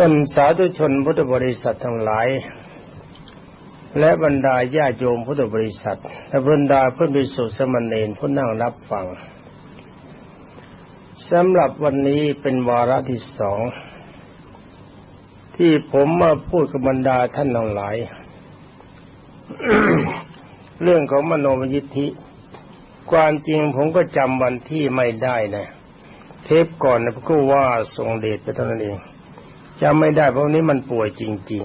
ต้นสาธุชนพุทธบริษัททั้งหลาย และบรรดาญาโยมพุทธบริษัท และบรรดาเพื่อนบิสุสมณเณรผู้นั่งรับฟังสำหรับวันนี้เป็นวาระที่สอง ที่ผมมาพูดกับบรรดาท่านทั้งหลาย เรื่องของมโนมยิทธิ ความจริงผมก็จำวันที่ไม่ได้นะ เทปก่อนนะก็ว่าทรงเดชไปเท่านั้นเอง จำไม่ได้เพราะนี้มันป่วยจริง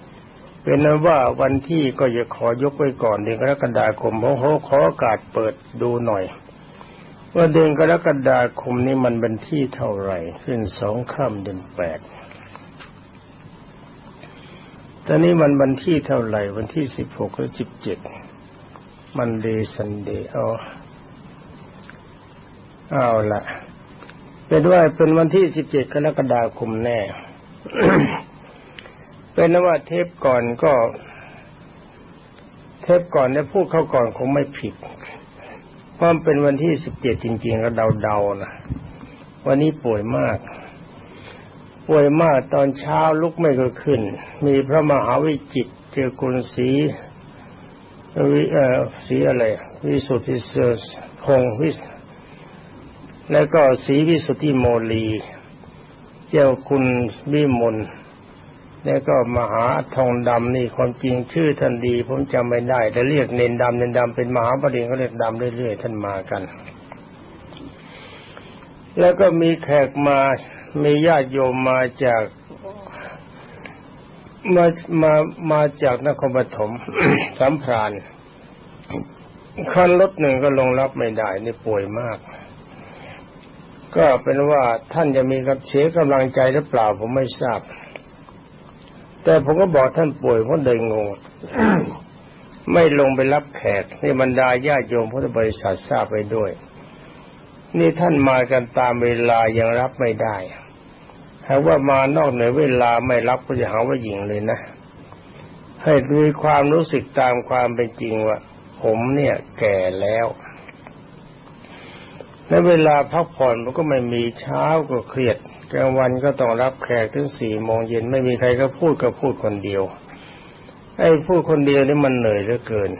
ๆ เป็นนั้นว่าวันที่ก็จะขอยกไว้ก่อนเดือนกรกฎาคมเพราะเขาขอโอกาสเปิดดูหน่อย ว่าเดือนกรกฎาคมนี้มันเป็นที่เท่าไหร่ ขึ้นสองค่ำเดือนแปดตอนนี้มันวันที่เท่าไหร่ วันที่สิบหกหรือสิบเจ็ดมันเดย์ซันเดย์เอาเอาละเป็นว่าเป็นวันที่สิบเจ็ดกรกฎาคมแน่ เป็นว่าเทปก่อนก็ เทปก่อนเนี่ยพูดเข้าก่อนคงไม่ผิด เพราะเป็นวันที่สิบเจ็ดจริงๆก็เดาๆนะวันนี้ป่วยมาก ป่วยมากตอนเช้าลุกไม่ก็ขึ้น มีพระมหาวิจิตเจอกุลศรีวิเอ่อสีอะไร วิสุทธิเสพงวิแล้วก็สีวิสุทธิโมลี เจ้าคุณวิมลแล้วก็มหาทองดำนี่ความจริงชื่อท่านดีผมจำไม่ได้ แต่เรียกเนนดำเนนดำเป็นมหาประเด็นก็เรียกดำเรื่อยๆท่านมากัน แล้วก็มีแขกมามีญาติโยมมาจากมามามาจากนครปฐมสัมพรานคันรถหนึ่งก็ลงรับไม่ได้นี่ป่วยมาก ก็เป็นว่าท่านจะมีกับเสียกำลังใจหรือเปล่าผมไม่ทราบ แต่ผมก็บอกท่านป่วยเพราะเดินงง ไม่ลงไปรับแขกนี่บรรดาญาโยมพุทธบริษัททราบไปด้วย นี่ท่านมากันตามเวลายังรับไม่ได้หากว่ามานอกเหนือเวลาไม่รับก็จะหาว่าหญิงเลยนะ ให้มีความรู้สึกตามความเป็นจริงว่า ผมเนี่ยแก่แล้ว และเวลาพักผ่อนมันก็ไม่มีเช้าก็เครียดกลางวันก็ต้องรับแขกถึงสี่โมงเย็นไม่มีใครก็พูดก็พูดคนเดียว ไอ้พูดคนเดียวนี่มันเหนื่อยเหลือเกิน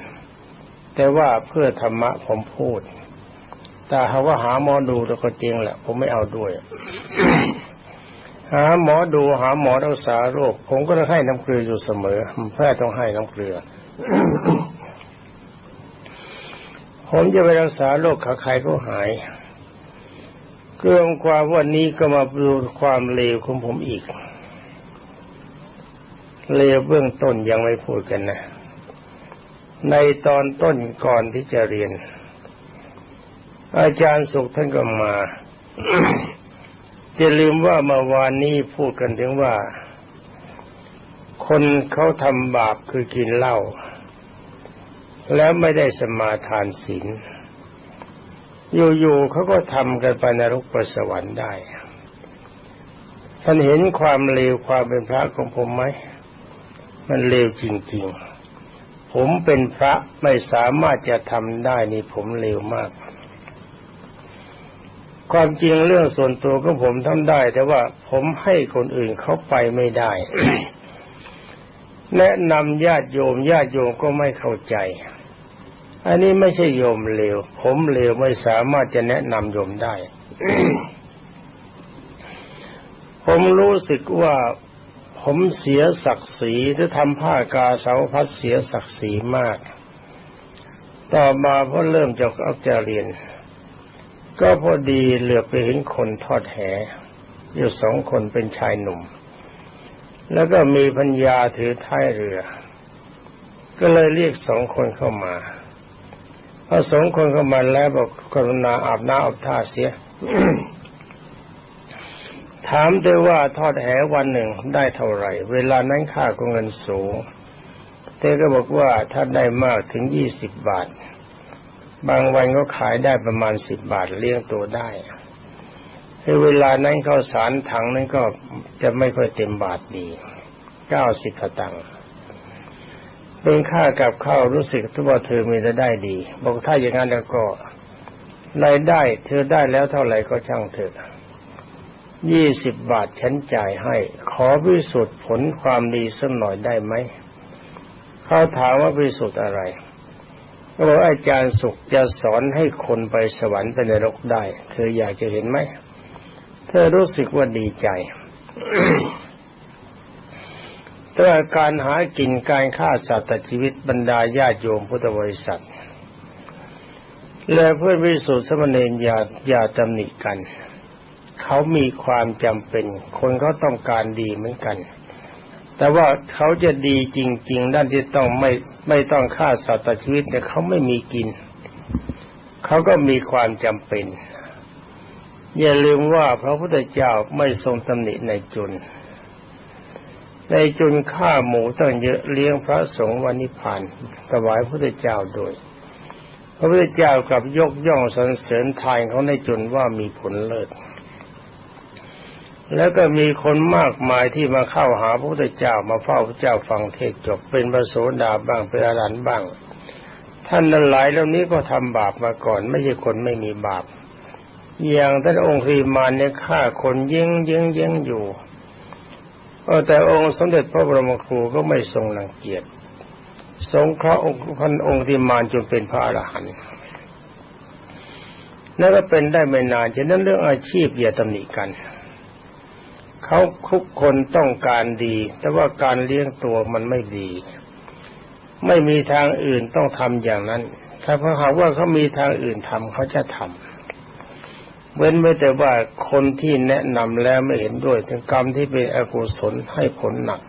แต่ว่าเพื่อธรรมะผมพูด แต่หาว่าหาหมอดูแล้วก็จริงแหละ ผมไม่เอาด้วย หาหมอดูหาหมอรักษาโรค ผมก็ต้องให้น้ำเกลืออยู่เสมอแพทย์ต้องให้น้ำเกลือผมจะไปรักษาโรคขาใครก็หาย เรื่องความวันนี้ก็มาดูความเลวของผมอีก เลวเบื้องต้นยังไม่พูดกันนะ ในตอนต้นก่อนที่จะเรียน อาจารย์สุขท่านก็มาจะลืมว่าเมื่อวานนี้พูดกันถึงว่า คนเขาทำบาปคือกินเหล้าแล้วไม่ได้สมาทานศีล อยู่ๆเขาก็ทำกันไปนรกปสวรรค์ได้ ท่านเห็นความเลวความเป็นพระของผมไหม มันเลวจริงๆ ผมเป็นพระไม่สามารถจะทำได้นี่ผมเลวมาก ความจริงเรื่องส่วนตัวก็ผมทำได้ แต่ว่าผมให้คนอื่นเขาไปไม่ได้แนะนำญาติโยมญาติโยมก็ไม่เข้าใจ อันนี้ไม่ใช่โยมเลว ผมเลวไม่สามารถจะแนะนำโยมได้ ผมรู้สึกว่าผมเสียศักดิ์ศรีหรือทำผ้ากาเสาพัดเสียศักดิ์ศรีมาก ต่อมาพอเริ่มจะเอาจะเรียน ก็พอดีเหลือไปเห็นคนทอดแหอยู่สองคนเป็นชายหนุ่ม แล้วก็มีพัญญาถือท้ายเรือ ก็เลยเรียกสองคนเข้ามา พอสองคนเข้ามาแล้วบอกกรุณาอาบน้ำอาบท่าเสีย ถามด้วยว่าทอดแหวันหนึ่งได้เท่าไหร่ เวลานั้นค่าก็เงินสูงเธอก็บอกว่าถ้าได้มากถึงยี่สิบบาท บางวันก็ขายได้ประมาณสิบบาทเลี้ยงตัวได้ในเวลานั้นข้าวสารถังนั้นก็จะไม่ค่อยเต็มบาทดีเก้าสิบตังค์ เป็นค่ากับข้าวรู้สึกทุกว่าเธอมีรายได้ดี บอกถ้าอย่างนั้นแล้วก็รายได้ เธอได้แล้วเท่าไหร่ก็ช่างเถอะยี่สิบบาทฉันจ่ายให้ ขอพิสูจน์ผลความดีสักหน่อยได้ไหมเขาถามว่าพิสูจน์อะไรก็บอกอาจารย์สุขจะสอนให้คนไปสวรรค์ไปนรกได้ เธออยากจะเห็นไหม เธอรู้สึกว่าดีใจ แต่การหากินการฆ่าสัตว์ชีวิตบรรดาญาติโยมพุทธบริษัท และเพื่อนวิสุทธิสมณีอย่าอย่าตำหนิกัน เขามีความจำเป็น คนเขาต้องการดีเหมือนกัน แต่ว่าเขาจะดีจริง ๆ ด้านที่ต้องไม่ไม่ต้องฆ่าสัตว์ชีวิตเนี่ยเขาไม่มีกิน เขาก็มีความจำเป็น อย่าลืมว่าพระพุทธเจ้าไม่ทรงตำหนิในจุน ในจุนฆ่าหมูตั้งเยอะเลี้ยงพระสงฆ์วันนิพพานถวายพระพุทธเจ้าโดย พระพุทธเจ้ากลับยกย่องสรรเสริญทานของในจุนว่ามีผลเลิศแล้วก็มีคนมากมายที่มาเข้าหาพระพุทธเจ้ามาเฝ้าพระเจ้าฟังเทศจบเป็นพระโสดาบ้างเป็นอรันบ้าง ท่านนั้นหลายเหล่านี้ก็ทำบาปมาก่อน ไม่ใช่คนไม่มีบาป อย่างท่านองค์รีมานเนี่ยฆ่าคนยิงยิงยิงอยู่ แต่องค์สมเด็จพระบรมครูก็ไม่ทรงรังเกียจสงเคราะห์องค์พันองค์ที่มานจนเป็นพระอรหันต์นั่นก็เป็นได้ไม่นานฉะนั้นเรื่องอาชีพอย่าตำหนิกัน เขาคุกคนต้องการดี แต่ว่าการเลี้ยงตัวมันไม่ดี ไม่มีทางอื่นต้องทำอย่างนั้น ถ้าเขาหากว่าเขามีทางอื่นทำเขาจะทำ เว้นไว้แต่ว่าคนที่แนะนำแล้วไม่เห็นด้วยถึงกรรมที่เป็นอกุศลให้ผลหนัก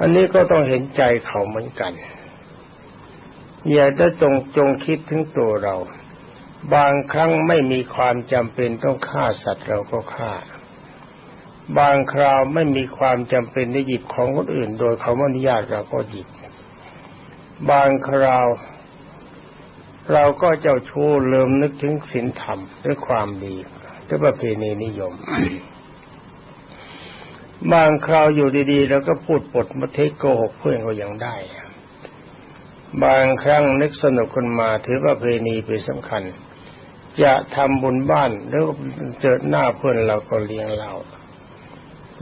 อันนี้ก็ต้องเห็นใจเขาเหมือนกัน อย่าได้จงจงคิดถึงตัวเรา บางครั้งไม่มีความจำเป็นต้องฆ่าสัตว์เราก็ฆ่า บางคราวไม่มีความจำเป็นที่หยิบของคนอื่น โดยเขาไม่อนุญาตเราก็หยิบ บางคราว เราก็เจ้าชู้เลิมนึกถึงศีลธรรมด้วยความดีด้วยประเพณีนิยม บางคราวอยู่ดีๆเราก็พูดปดมาเทศโกหกเพื่อนก็ยังได้ บางครั้งนึกสนุกขึ้นมาถือประเพณีเป็นสำคัญ จะทำบุญบ้านแล้วเจอหน้าเพื่อนเราก็เลี้ยงเรา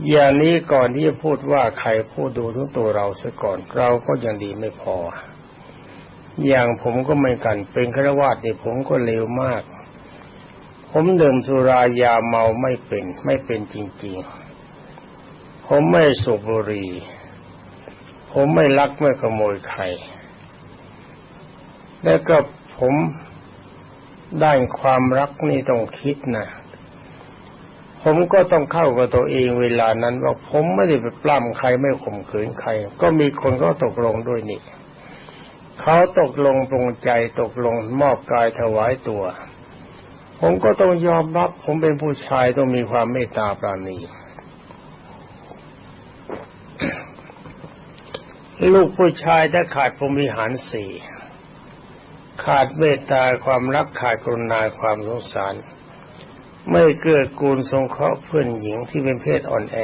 อย่างนี้ก่อนที่จะพูดว่าใครพูดดูทุกตัวเราซะก่อนเราก็ยังดีไม่พอ อย่างผมก็ไม่กัน เป็นฆราวาสเนี่ผมก็เลวมาก ผมดื่มสุรายาเมาไม่เป็น ไม่เป็นจริง ๆ ผมไม่สูบบุหรี่ผมไม่ลักไม่ขโมยใคร แล้วก็ผมด้านความรักนี่ต้องคิดนะ ผมก็ต้องเข้ากับตัวเองเวลานั้นว่าผมไม่ได้ไปปล้ำใครไม่ข่มขืนใคร ก็มีคนก็ตกลงด้วยนี่ เขาตกลงปรงใจตกลงมอบกายถวายตัว ผมก็ต้องยอมรับ ผมเป็นผู้ชายต้องมีความเมตตาปราณี ลูกผู้ชายถ้าขาดพรมิหารสี่ขาดเมตตาความรักขาดกรุณาความสงสาร ไม่เกื้อกูลสงเคราะห์เพื่อนหญิงที่เป็นเพศอ่อนแอ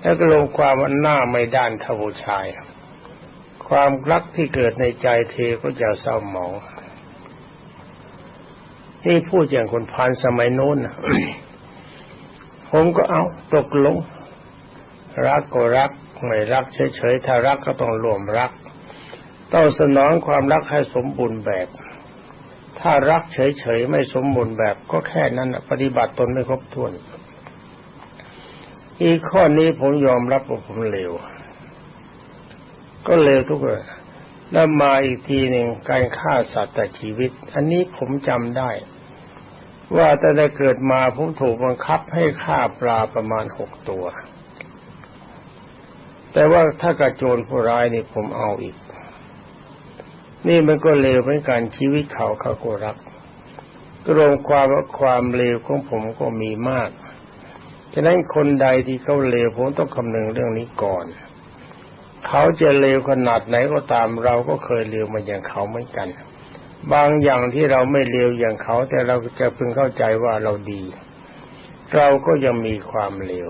แล้วก็ลงความวันหน้าไม่ด้านทบุชาย ความรักที่เกิดในใจเทก็จะเศร้าหมองนี่พูดอย่างคนพานสมัยโน้นผมก็เอาตกลง รักก็รัก ไม่รักเฉยๆถ้ารักก็ต้องรวมรัก ต้องสนองความรักให้สมบูรณ์แบบ ถ้ารักเฉยๆไม่สมบูรณ์แบบ ก็แค่นั้นปฏิบัติตนไม่ครบถ้วน อีกข้อนี้ผมยอมรับว่าผมเลว ก็เลวทุกเรื่องแล้วมาอีกทีหนึ่งการฆ่าสัตว์แต่ชีวิต อันนี้ผมจำได้ ว่าแต่ได้เกิดมาผมถูกบังคับให้ฆ่าปลาประมาณหกตัว แต่ว่าถ้ากระโจนผู้ร้ายนี่ผมเอาอีก นี่มันก็เลวเหมือนกันชีวิตเขาเขาก็รักรวมความว่าความเลวของผมก็มีมาก ฉะนั้นคนใดที่เขาเลวผมต้องคำนึงเรื่องนี้ก่อน เขาจะเลวขนาดไหนก็ตามเราก็เคยเลวมาอย่างเขาเหมือนกัน บางอย่างที่เราไม่เลวอย่างเขา แต่เราจะพึงเข้าใจว่าเราดี เราก็ยังมีความเลว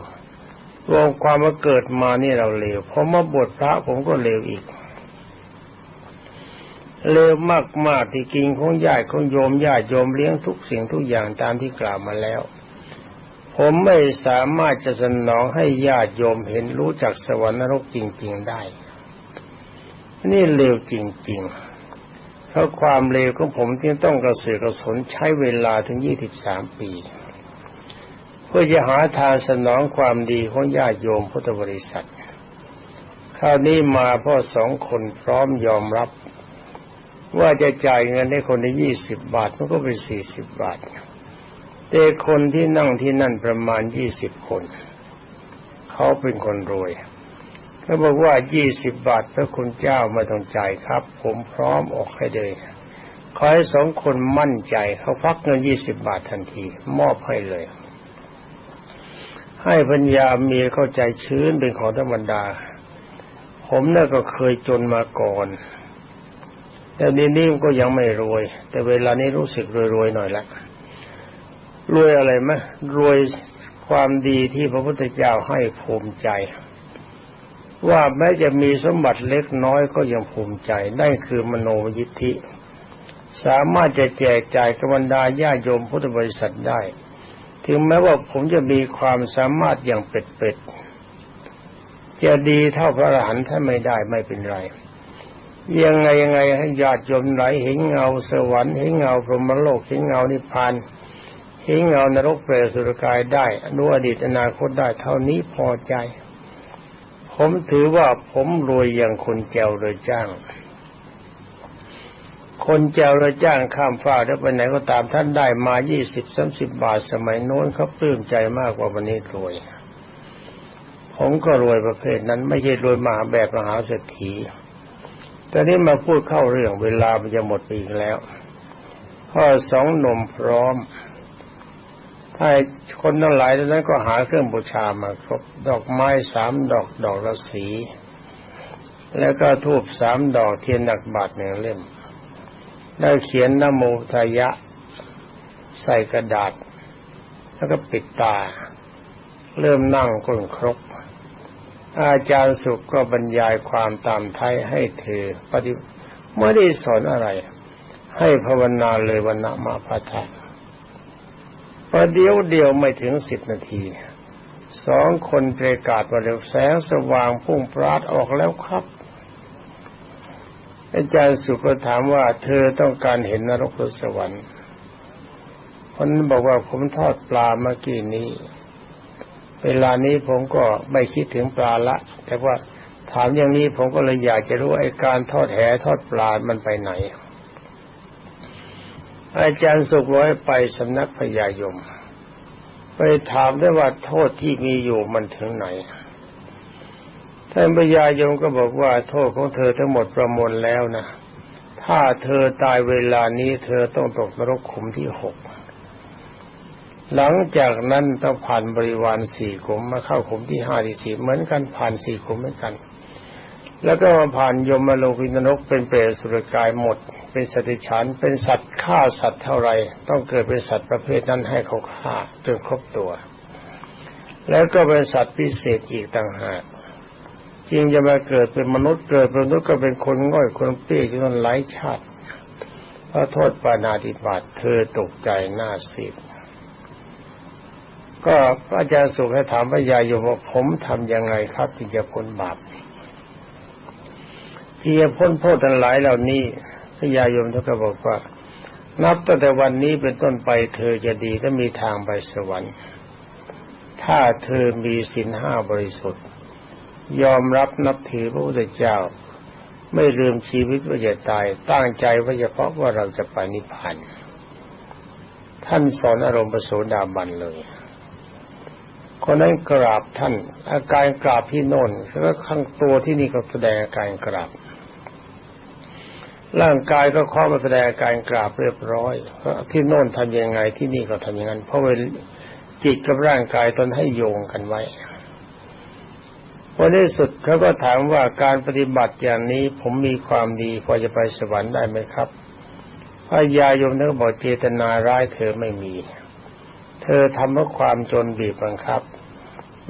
รวมความว่าเกิดมานี่เราเลวพอมาบวชพระผมก็เลวอีกเลวมากมากที่กินของญาติของโยมญาติโยมเลี้ยงทุกสิ่งทุกอย่างตามที่กล่าวมาแล้ว ผมไม่สามารถจะสนองให้ญาติโยมเห็นรู้จักสวรรค์นรกจริง ๆได้ นี่เลวจริง ๆ เพราะความเลวของผมจึงต้องกระเสือกกระสนใช้เวลาถึงยี่สิบสามปี เพื่อจะหาทางสนองความดีของญาติโยมพุทธบริษัทคราวนี้มาพ่อสองคนพร้อมยอมรับ ว่าจะจ่ายเงินให้คนละยี่สิบบาทมันก็เป็นสี่สิบบาท แต่คนที่นั่งที่นั่นประมาณยี่สิบคน เขาเป็นคนรวยเขาบอกว่ายี่สิบบาทพระคุณเจ้าไม่ต้องจ่ายครับ ผมพร้อมออกให้เลยขอให้สองคนมั่นใจเขาพักเงินยี่สิบบาททันที มอบให้เลย ให้ปัญญาเมียเข้าใจชื้นเป็นของธรรมดา ผมน่ะก็เคยจนมาก่อน แต่นี้นี่ก็ยังไม่รวย แต่เวลานี้รู้สึกรวยๆหน่อยละ รวยอะไรไหมรวยความดีที่พระพุทธเจ้าให้ภูมิใจ ว่าแม้จะมีสมบัติเล็กน้อยก็ยังภูมิใจนั่นคือมโนยิทธิ สามารถจะแจกจ่ายกับบรรดาญาโยมพุทธบริษัทได้ ถึงแม้ว่าผมจะมีความสามารถอย่างเป็ดๆจะดีเท่าพระอรหันต์ท่าไม่ได้ไม่เป็นไรยังไงยังไงให้ญาติโยมไหลเห็นเงาสวรรค์เห็นเงาพรหมโลกเห็นเงานิพพาน เห็นเงานรกเปรตสุรกายได้อนุอดีตอนาคตได้เท่านี้พอใจ ผมถือว่าผมรวยอย่างคนแจวโดยจ้าง คนแจวโดยจ้างข้ามฟ้าแล้วไปไหนก็ตามท่านได้มายี่สิบสามสิบบาทสมัยโน้นเขาปลื้มใจมากกว่าวันนี้รวย ผมก็รวยประเภทนั้นไม่ใช่รวยมหาแบบมหาเศรษฐีแต่นี้มาพูดเข้าเรื่องเวลามันจะหมดไปอีกแล้วพ่อสองหนุ่มพร้อม ถ้าคนทั้งหลายนั้นก็หาเครื่องบูชามาครบ ดอกไม้สามดอกดอกละสี แล้วก็ทูบสามดอกเทียนหนักบาทหนึ่งเล่ม แล้วเขียนนโมทายะ ใส่กระดาษ แล้วก็ปิดตา เริ่มนั่งก้นครกอาจารย์สุขก็บรรยายความตามไทยให้เธอปฏิไม่ได้สอนอะไร ให้ภาวนาเลยวันนมาพาทา ประเดี๋ยวเดียวไม่ถึงสิบนาทีสองคนเตรกาดมาเร็วแสงสว่างพุ่งปราดออกแล้วครับอาจารย์สุก็ถามว่าเธอต้องการเห็นนรกหรือสวรรค์คนนั้นบอกว่าผมทอดปลาเมื่อกี้นี้ เวลานี้ผมก็ไม่คิดถึงปลาละ แต่ว่าถามอย่างนี้ผมก็เลยอยากจะรู้ไอ้การทอดแหทอดปลามันไปไหน อาจารย์สุขร้อยไปสำนักพญายม ไปถามได้ว่าโทษที่มีอยู่มันถึงไหน ท่านพญายมก็บอกว่าโทษของเธอทั้งหมดประมวลแล้วนะ ถ้าเธอตายเวลานี้เธอต้องตกนรกขุมที่หก หลังจากนั้นต้องผ่านบริวารสี่ขุมมาเข้าขุมที่ห้าที่สี่เหมือนกันผ่านสี่ขุมเหมือนกัน แล้วก็มาผ่านยมมาโลกินรกเป็นเปรตสุรกายหมด เป็นสติฉันเป็นสัตว์ฆ่าสัตว์เท่าไร ต้องเกิดเป็นสัตว์ประเภทนั้นให้เขาฆ่าจนครบตัว แล้วก็เป็นสัตว์พิเศษอีกต่างหากจริงจะมาเกิดเป็นมนุษย์เกิดเป็นมนุษย์ก็เป็นคนง่อยคนเปี้ยจนหลายชาติพระโทษปานาติบาตเธอตกใจหน้าสิบก็อาจารย์สุขให้ถามพระยาอยู่ว่าผมทํำยังไงครับที่จะพ้นบาป ที่จะพ้นโทษทั้งหลายเหล่านี้พญายมท่านก็บอกว่า นับตั้งแต่วันนี้เป็นต้นไปเธอจะดีถ้ามีทางไปสวรรค์ ถ้าเธอมีศีลห้าบริสุทธิ์ ยอมรับนับถือพระพุทธเจ้า ไม่ลืมชีวิตว่าจะตาย ตั้งใจว่าจะพาะว่าเราจะไปนิพพานท่านสอนอารมณ์ประโสดาบันเลยคนนั้นกราบท่าน อาการกราบที่โน่นแล้วข้างตัวที่นี่ก็แสดงอาการกราบ ร่างกายก็ข้อมาแสดงการกราบเรียบร้อยที่โน่นทำยังไงที่นี่ก็ทำอย่างนั้น เพราะว่าจิตกับร่างกายตนให้โยงกันไว้วันที่สุดเขาก็ถามว่าการปฏิบัติอย่างนี้ผมมีความดีพอจะไปสวรรค์ได้ไหมครับพระยายมนึกบอกเจตนาร้ายเธอไม่มี เธอทำเพราะความจนบีบบังคับ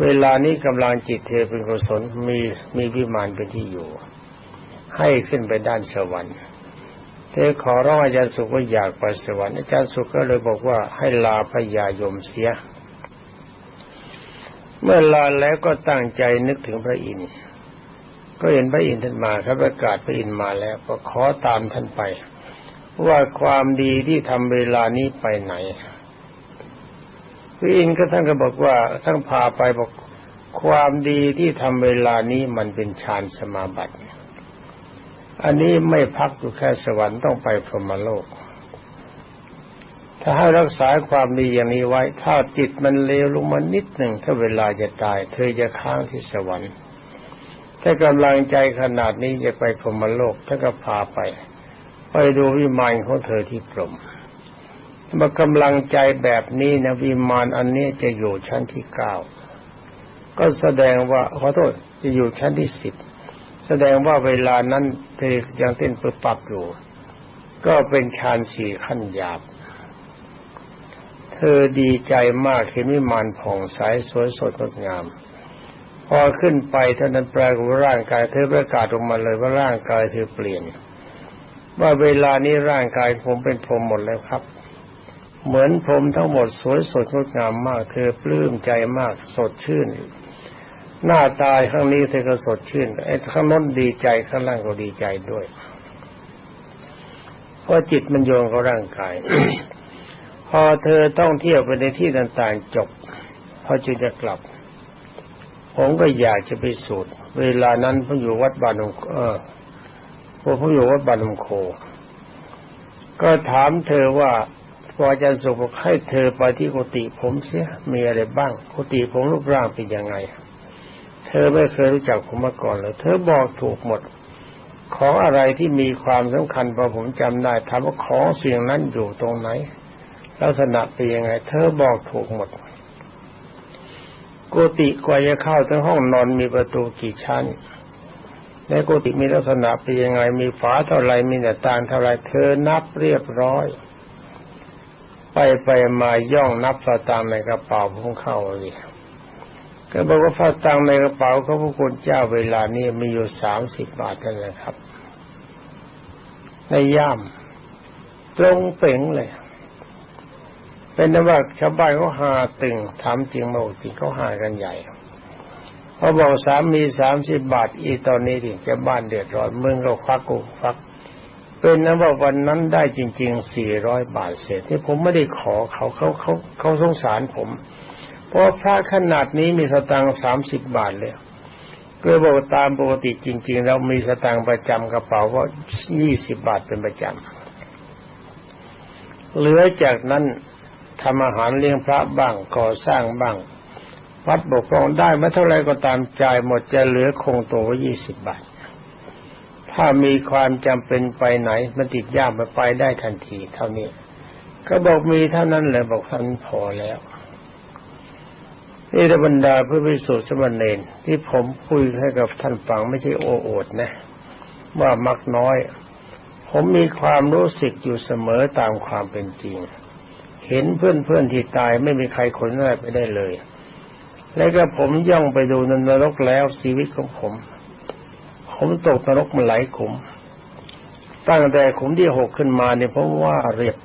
เวลานี้กำลังจิตเธอเป็นกุศลมีมีวิมานเป็นที่อยู่ ให้ขึ้นไปด้านสวรรค์ เธอขอร้องอาจารย์สุขว่าอยากไปสวรรค์อาจารย์สุขก็เลยบอกว่าให้ลาพญายมเสีย เมื่อลาแล้วก็ตั้งใจนึกถึงพระอินทร์ก็เห็นพระอินทร์ท่านมาครับประกาศพระอินทร์มาแล้วก็ขอตามท่านไป ว่าความดีที่ทำเวลานี้ไปไหนพระอินทร์ก็ท่านก็บอกว่าท่านพาไปบอกความดีที่ทำเวลานี้มันเป็นฌานสมาบัติ อันนี้ไม่พักอยู่แค่สวรรค์ต้องไปพรหมโลก ถ้าให้รักษาความดีอย่างนี้ไว้ ถ้าจิตมันเลวลงมานิดหนึ่งถ้าเวลาจะตาย เธอจะค้างที่สวรรค์ถ้ากำลังใจขนาดนี้จะไปพรหมโลกท่านก็พาไป ไปดูวิมานของเธอที่พรหมเมื่อกำลังใจแบบนี้นะวิมานอันนี้จะอยู่ชั้นที่เก้าก็แสดงว่าขอโทษจะอยู่ชั้นที่สิบ แสดงว่าเวลานั้นเธอยังเต้นปึบปับอยู่ ก็เป็นฌานสี่ขั้นหยาบ เธอดีใจมากเห็นวิมานผ่องใสสวยสดงดงาม พอขึ้นไปเท่านั้นแปลว่าร่างกายเธอประกาศออกมาเลยว่าร่างกายเธอเปลี่ยน ว่าเวลานี้ร่างกายผมเป็นพรหมหมดแล้วครับ เหมือนพรหมทั้งหมดสวยสดงดงามมาก เธอปลื้มใจมากสดชื่น หน้าตายข้างนี้เธอก็สดชื่นไอ้ข้างน้นดีใจข้างล่างก็ดีใจด้วย เพราะจิตมันโยงกับร่างกาย พอเธอต้องเที่ยวไปในที่ต่างๆจบ พอจึงจะกลับ ผมก็อยากจะไปสูตร เวลานั้นผมอยู่วัดบานมเออผมอยู่วัดบานมโค ก็ถามเธอว่าพออาจารย์สุบอกให้เธอไปที่กุฏิผมเสียมีอะไรบ้างกุฏิผมรูปร่างเป็นยังไง ธอไม่เคยรู้จักผมมาก่อนเลย เธอบอกถูกหมด ของอะไรที่มีความสำคัญพอผมจำได้ถามว่าของสิ่งนั้นอยู่ตรงไหน ลักษณะเป็นยังไง เธอบอกถูกหมดกุฏิกว่าจะเข้าถึงห้องนอนมีประตูกี่ชั้นในกุฏิมีลักษณะเป็นยังไง มีฝาเท่าไรมีหน้าต่างเท่าไรเธอนับเรียบร้อย ไปไปมาย่องนับสตางค์ในกระเป๋าผมเข้าเลย ก็บอกว่าฟ้าตังในกระเป๋าเขาพระคุณเจ้าเวลานี้มีอยู่สามสิบบาทนั่นแหละครับ ในย่ามตรงเป่งเลย เป็นนว่าชาวบ้านเขาหาตึงถามจริงมาจริงเขาหากันใหญ่เขาบอกสามมีสามสิบบาท อีตอนนี้ดิจะบ้านเดือดร้อนมึงก็ควักกูควัก เป็นนะว่าวันนั้นได้จริงๆสี่ร้อยบาทเศษที่ผมไม่ได้ขอเขาเขาเขาเขาสงสารผม เพราะพระขนาดนี้มีสตังค์สามสิบบาทเลยก็บอกตามปกติจริง ๆ เรามีสตังค์ประจำกระเป๋าว่ายี่สิบบาทเป็นประจำเหลือจากนั้นทำอาหารเลี้ยงพระบ้างก่อสร้างบ้างวัดบกครองได้ไมาเท่าไรก็ตามจ่ายหมดจะเหลือคงตัวว่ายี่สิบบาท ถ้ามีความจำเป็นไปไหนมันติดยากไปไปได้ทันที เท่านี้ ก็บอกมีเท่านั้นเลยบอกท่านพอแล้ว นี่บรรดาเพื่อพิสูจน์สมณเณรที่ผมคุยให้กับท่านฟังไม่ใช่โอ้อดนะ ว่ามักน้อย ผมมีความรู้สึกอยู่เสมอตามความเป็นจริง เห็นเพื่อนๆที่ตายไม่มีใครขนอะไรไปได้เลย แล้วก็ผมย่องไปดูนรกแล้วชีวิตของผม ผมตกนรกมาหลายขุม ตั้งแต่ขุมที่หกขึ้นมาเนี่ยผมว่าเรียบ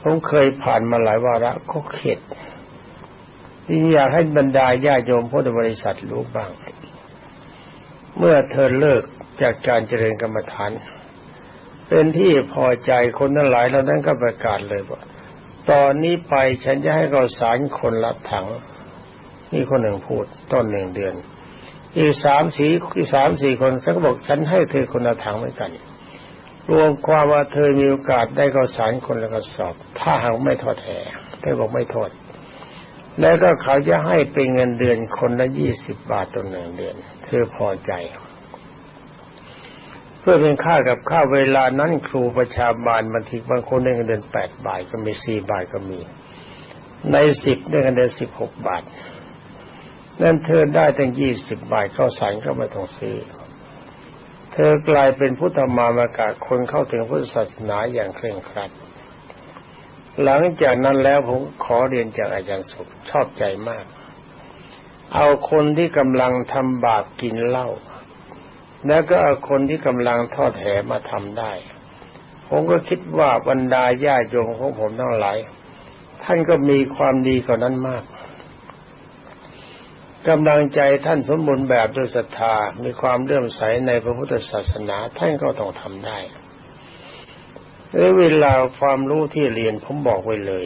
ผมเคยผ่านมาหลายวาระก็เข็ด ที่อยากให้บรรดาญาโยมพุทธบริษัทรู้บ้าง เมื่อเธอเลิกจากการเจริญกรรมฐาน เป็นที่พอใจคนนั้นหลายแล้วนั้นก็ประกาศเลยว่าตอนนี้ไปฉันจะให้เราสารคนละถังนี่คนหนึ่งพูดต้นหนึ่งเดือน อีกสามสี่อีกสามสี่คนฉันก็บอกฉันให้เธอคนละถังเหมือนกัน รวมความว่าเธอมีโอกาสได้ก็สารคนละกระสอบ ถ้าหากไม่ทอดแห่เธอบอกไม่ทอด แล้วก็เขาจะให้เป็นเงินเดือนคนละยี่สิบบาทต่อหนึ่งเดือนเธอพอใจ เพื่อเป็นค่ากับค่าเวลานั้นครูประชาบาลบางทีบางคนได้เงินเดือนแปดบาทก็มีสี่บาทก็มี ในสิบได้เงินเดือนสิบหกบาทนั่นเธอได้ตั้งยี่สิบบาทเข้าสารก็ไม่ต้องซื้อ เธอกลายเป็นพุทธมามากาคนเข้าถึงพุทธศาสนาอย่างเคร่งครัด หลังจากนั้นแล้วผมขอเรียนจากอาจารย์สุขชอบใจมาก เอาคนที่กำลังทำบาปกินเหล้าแล้วก็เอาคนที่กำลังทอดแหมาทำได้ ผมก็คิดว่าบรรดาญาโยมของผมทั้งหลาย ท่านก็มีความดีกว่านั้นมากกำลังใจท่านสมบูรณ์แบบด้วยศรัทธา มีความเลื่อมใสในพระพุทธศาสนาท่านก็ต้องทำได้ หรือเวลาความรู้ที่เรียนผมบอกไว้เลย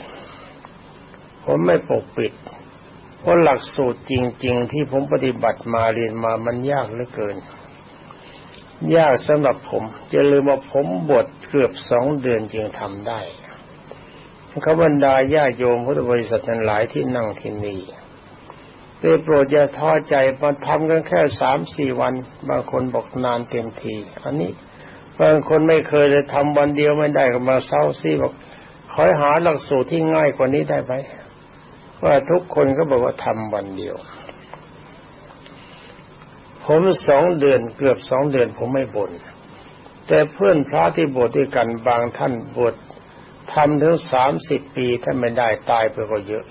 ผมไม่ปกปิด เพราะหลักสูตรจริง ๆ ที่ผมปฏิบัติมาเรียนมามันยากเหลือเกิน ยากสำหรับผมจะลืมว่าผมบวชเกือบสองเดือนจึงทำได้ขบรรดาญาโยมพุทธบริษัททั้งหลายที่นั่งที่นี่ได้โปรดอย่าท้อใจมาทำกันแค่สามสี่วัน บางคนบอกนานเต็มที อันนี้ บางคนไม่เคยเลยทำวันเดียวไม่ได้ก็มาเศร้าซี่บอกคอยหาหลักสูตรที่ง่ายกว่านี้ได้ไหมว่าทุกคนก็บอกว่าทำวันเดียว ผมสองเดือนเกือบสองเดือนผมไม่บน่นแต่เพื่อนพระที่บวชด้วยกันบางท่านบวชทำถึงสามสิบปีถ้าไม่ได้ตายไปก็เยอะ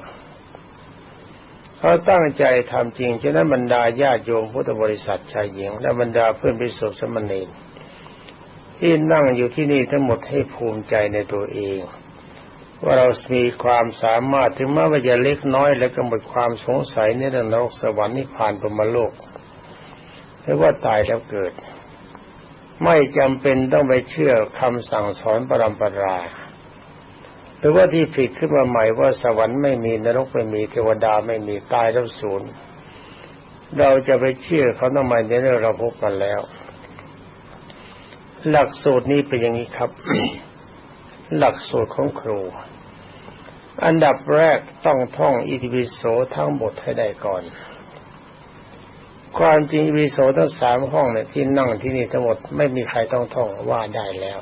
เขาตั้งใจทำจริงฉะนั้นบรรดาญาติโยมพุทธบริษัทชายหญิง และบรรดาเพื่อนพิสุทธิสมณี ที่นั่งอยู่ที่นี่ทั้งหมดให้ภูมิใจในตัวเอง ว่าเรามีความสามารถถึงแม้ว่าจะเล็กน้อย และก็หมดความสงสัยในเรื่องนรกสวรรค์นิพพานปรมโลกหรือว่าตายแล้วเกิด ไม่จำเป็นต้องไปเชื่อคำสั่งสอนปรำปราหรือว่าที่ผิดขึ้นมาใหม่ว่าสวรรค์ไม่มีนรกไม่มีเทวดาไม่มีตายแล้วศูนย์เราจะไปเชื่อเขาทำไมในเรื่องเราพบกันแล้ว หลักสูตรนี้เป็นอย่างนี้ครับ หลักสูตรของครู อันดับแรกต้องท่องอิติปิโสทั้งหมดให้ได้ก่อน ความจริงอิติปิโสทั้งสามห้องเนี่ยที่นั่งที่นี่ทั้งหมดไม่มีใครต้องท่องว่าได้แล้ว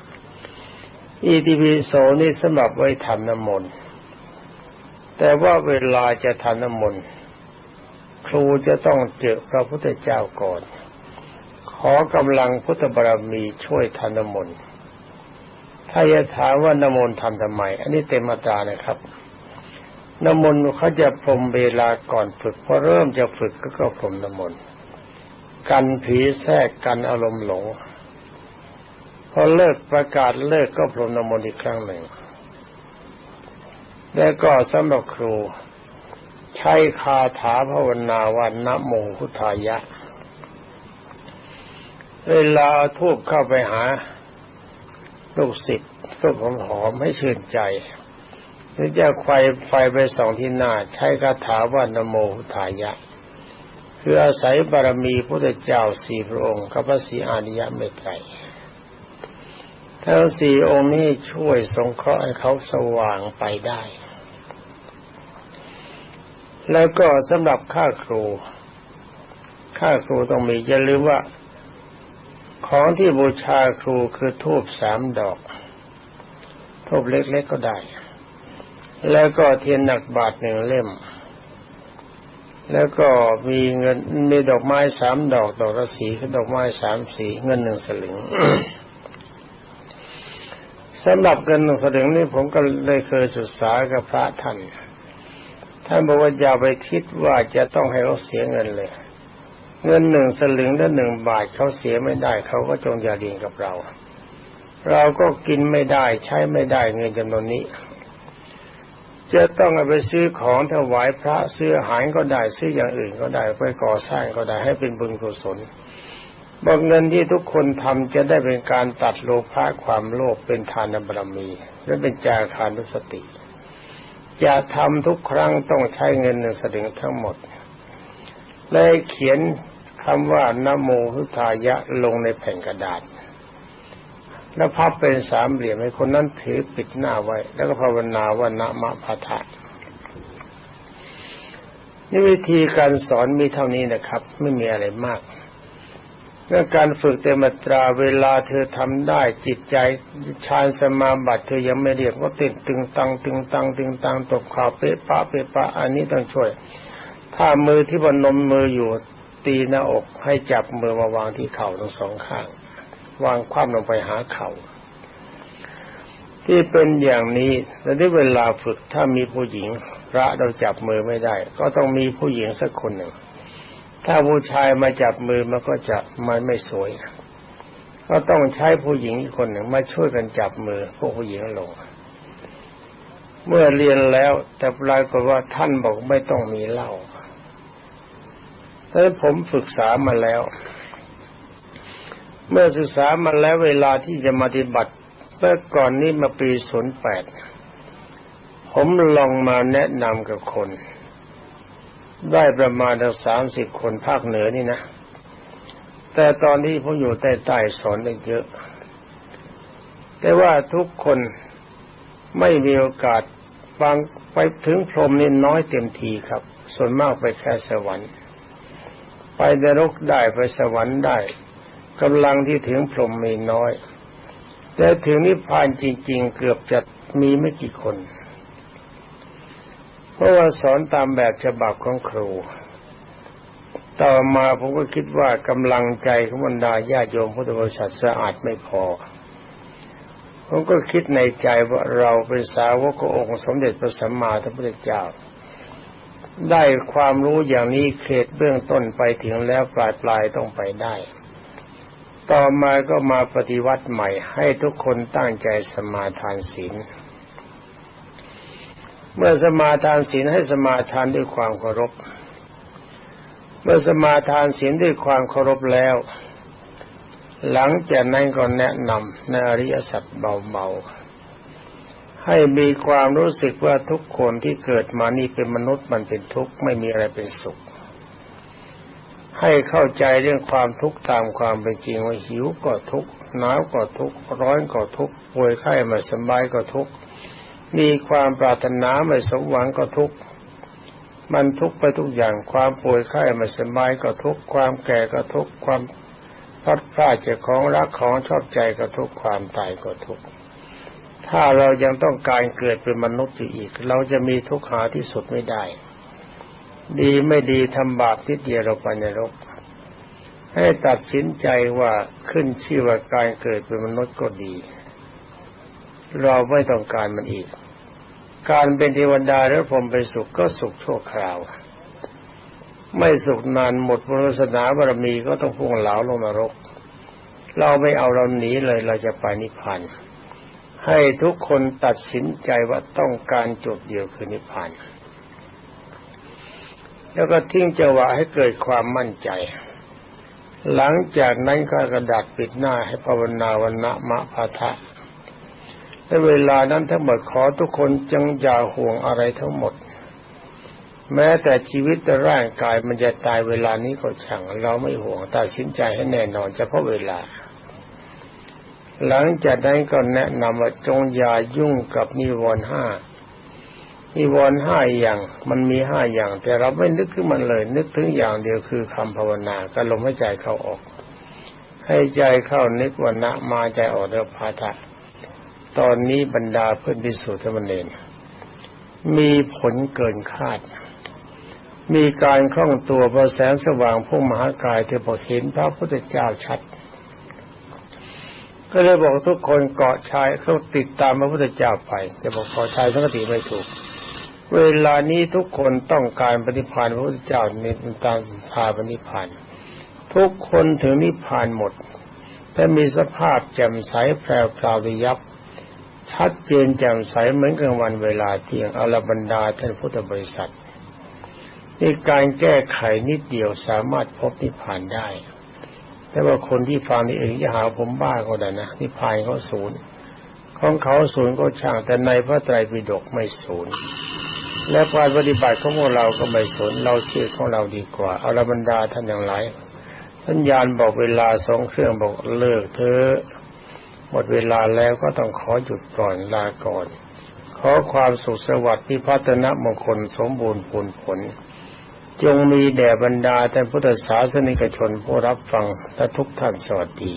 อิติปิโสนี่สำหรับไว้ทำน้ำมนต์แต่ว่าเวลาจะทำน้ำมนต์ครูจะต้องเจอพระพุทธเจ้าก่อน อกำลังพุทธบารมีช่วยทำน้ำมนต์ถ้าจะถามว่านมนต์ทำทำไม อันนี้เต็มมาตรานะครับนมนต์เขาจะพรมเวลาก่อนฝึกพอเริ่มจะฝึกก็ก็พรมนมนต์กันผีแทรกกันอารมณ์หลง พอเลิกประกาศเลิกก็พรมนมนต์อีกครั้งหนึ่ง แล้วก็สำหรับครู ใช้คาถาภาวนาวันนะโมพุทธายะ เวลาทูบเข้าไปหาลูกศิษย์ก็หอมหอมให้ชื่นใจหรือจะไฟไฟไปสองที่หน้า ใช้คาถาว่านโมพุทายะ คืออาศัยบารมีพระเจ้าสี่พระองค์กับพระศรีอานิยะเมตไตรทั้งสี่องค์นี้ช่วยสงเคราะห์ให้เขาสว่างไปได้ แล้วก็สำหรับค่าครู ค่าครูต้องมีอย่าลืมว่า ของที่บูชาครูคือทูบสามดอก ทูบเล็กๆก็ได้ แล้วก็เทียนหนักบาทหนึ่งเล่ม แล้วก็มีเงินมีดอกไม้สามดอก ดอกระสีคือดอกไม้สามสีเงินหนึ่งสลึงสำหรับเงินหนึ่งสลึงนี่ผมก็เลยเคยศึกษากับพระท่านท่านบอกว่าอย่าไปคิดว่าจะต้องให้เขาเสียเงินเลย เงินหนึ่งสลึงและหนึ่งบาทเขาเสียไม่ได้เขาก็จงอย่าดีนกับเรา เราก็กินไม่ได้ใช้ไม่ได้เงินจำนวนนี้ จะต้องเอาไปซื้อของถวายพระซื้ออาหารก็ได้ซื้ออย่างอื่นก็ได้ไปก่อสร้างก็ได้ให้เป็นบุญกุศลบอกเงินที่ทุกคนทำจะได้เป็นการตัดโลภะความโลภเป็นทานบารมี และเป็นจาคานุสติจะทำทุกครั้งต้องใช้เงินหนึ่งสลึงทั้งหมดเลยเขียน คำว่านโมพุทธายะลงในแผ่นกระดาษ แล้วพับเป็นสามเหลี่ยมให้คนนั้นถือปิดหน้าไว้ แล้วก็ภาวนาว่านะมะพะทะนี่วิธีการสอนมีเท่านี้นะครับ ไม่มีอะไรมากเรื่องการฝึกเตมตราเวลาเธอทำได้จิตใจฌานสมาบัติเธอยังไม่เรียกว่าติดตึงตังตึงตังตึงตังตบข่าวเปะปะเปะปะอันนี้ต้องช่วย ถ้ามือที่บนนมมืออยู่ ตีหน้าอกให้จับมือมาวางที่เข่าทั้งสองข้าง วางคว่ำลงไปหาเข่าที่เป็นอย่างนี้แล่ที่เวลาฝึกถ้ามีผู้หญิง พระเราจับมือไม่ได้ ก็ต้องมีผู้หญิงสักคนหนึ่ง ถ้าผู้ชายมาจับมือมันก็จะมันไม่สวย ก็ต้องใช้ผู้หญิงอีกคนหนึ่งมาช่วยกันจับมือพวกผู้หญิงลง เมื่อเรียนแล้วแต่ปรากฏว่าท่านบอกไม่ต้องมีเหล้า แล้ผมศึกษามาแล้ว เมื่อศึกษามาแล้วเวลาที่จะมาปฏิบัติเมื่อก่อนนี้มาปีศูนย์แปดผมลองมาแนะนำกับคน ได้ประมาณสามสิบคนภาคเหนือนี่นะ แต่ตอนนี้ผมอยู่ใต้ใต้สอนได้เยอะ แต่ว่าทุกคนไม่มีโอกาสฟังไปถึงพรมนี่น้อยเต็มทีครับ ส่วนมากไปแค่สวรรค์ ไปนรกได้ไปสวรรค์ได้กำลังที่ถึงพรหมมีน้อย แต่ถึงนิพพานจริง ๆ เกือบจะมีไม่กี่คน เพราะว่าสอนตามแบบฉบับของครู ต่อมาผมก็คิดว่ากำลังใจของบรรดาญาโยมพุทธบริษัทสะอาดไม่พอ ผมก็คิดในใจว่าเราเป็นสาวกขององค์สมเด็จพระสัมมาสัมพุทธเจ้า ได้ความรู้อย่างนี้เขตเบื้องต้นไปถึงแล้วปลายปลายต้องไปได้ ต่อมาก็มาปฏิวัติใหม่ ให้ทุกคนตั้งใจสมาทานศีล เมื่อสมาทานศีลให้สมาทานด้วยความเคารพ เมื่อสมาทานศีลด้วยความเคารพแล้ว หลังจากนั้นก็แนะนำในอริยสัจเบาๆ ให้มีความรู้สึกว่าทุกคนที่เกิดมานี่เป็นมนุษย์มันเป็นทุกข์ไม่มีอะไรเป็นสุข ให้เข้าใจเรื่องความทุกข์ตามความเป็นจริงว่าหิวก็ทุกข์หนาวก็ทุกข์ร้อนก็ทุกข์ป่วยไข้ไม่สบายก็ทุกข์มีความปรารถนาไม่สมหวังก็ทุกข์มันทุกข์ไปทุกอย่างความป่วยไข้ไม่สบายก็ทุกข์ความแก่ก็ทุกข์ความพลัดพรากจากของรักของชอบใจก็ทุกข์ความตายก็ทุกข์ ถ้าเรายังต้องการเกิดเป็นมนุษย์อยู่อีก เราจะมีทุกข์หาที่สุดไม่ได้ ดีไม่ดีทำบาปทิดเดียวเราไปนรก ให้ตัดสินใจว่าขึ้นชื่อว่าการเกิดเป็นมนุษย์ก็ดี เราไม่ต้องการมันอีก การเป็นเทวดาหรือพรหมเป็นสุขก็สุขชั่วคราว ไม่สุขนานหมดบุญศาสนาบารมีก็ต้องพุ่งเหลาลงนรก เราไม่เอาเราหนีเลยเราจะไปนิพพาน ให้ทุกคนตัดสินใจว่าต้องการจุดเดียวคือนิพพาน แล้วก็ทิ้งจังหวะให้เกิดความมั่นใจ หลังจากนั้นก็กระดาษปิดหน้าให้ภาวนาวันนะมะพาทะในเวลานั้นทั้งหมดขอทุกคนจงอย่าห่วงอะไรทั้งหมด แม้แต่ชีวิตและร่างกายมันจะตายเวลานี้ก็ช่างเราไม่ห่วงตัดสินใจให้แน่นอนเฉพาะเวลา หลังจากนั้นก็แนะนำว่าจงอย่ายุ่งกับนิวรณ์ห้านิวรณ์ห้าอย่าง มันมีห้าอย่าง แต่เราไม่นึกขึ้นมันเลย นึกถึงอย่างเดียวคือคำภาวนาก็ลมให้ใจเข้าออก ให้ใจเข้านึกวันนะมาใจออกเรือพาทะตอนนี้บรรดาเพื่อนพิสุทธิ์มเนมีผลเกินคาด มีการคล่องตัวพระแสงสว่างพุ่มมหากายเธอบอกเห็นพระพุทธเจ้าชัด ก็เลยบอกทุกคนเกาะชายเขาติดตามพระพุทธเจ้าไป จะบอกเกาะชายสังกติไม่ถูก เวลานี้ทุกคนต้องการปฏิพานพระพุทธเจ้าในตามพาปฏิพานทุกคนถึงนิพพานหมดแต่มีสภาพแจ่มใสแพรวพราวระยับ ชัดเจนแจ่มใสเหมือนกลางวันเวลาเที่ยงอรบรรดาท่านพุทธบริษัทนี่การแก้ไขนิดเดียวสามารถพบนิพพานได้ แต่ว่าคนที่ฟังนี่เองจะหาผมบ้าก็ได้นะนิพพานเขาศูนย์ของเขาศูนย์ก็ช่าง แต่ในพระไตรปิฎกไม่ศูนย์และการปฏิบัติของเราก็ไม่สนเราเชื่อของเราดีกว่าอรบรรดาท่านอย่างไรสัญญาณบอกเวลาสองเครื่องบอกเลิกเธอหมดเวลาแล้วก็ต้องขอหยุดก่อนลาก่อน ขอความสุขสวัสดิ์พิพัฒนมงคลสมบูรณ์ผลผล จงมีแด่บรรดาท่านพุทธศาสนิกชนผู้รับฟังและทุกท่านสวัสดี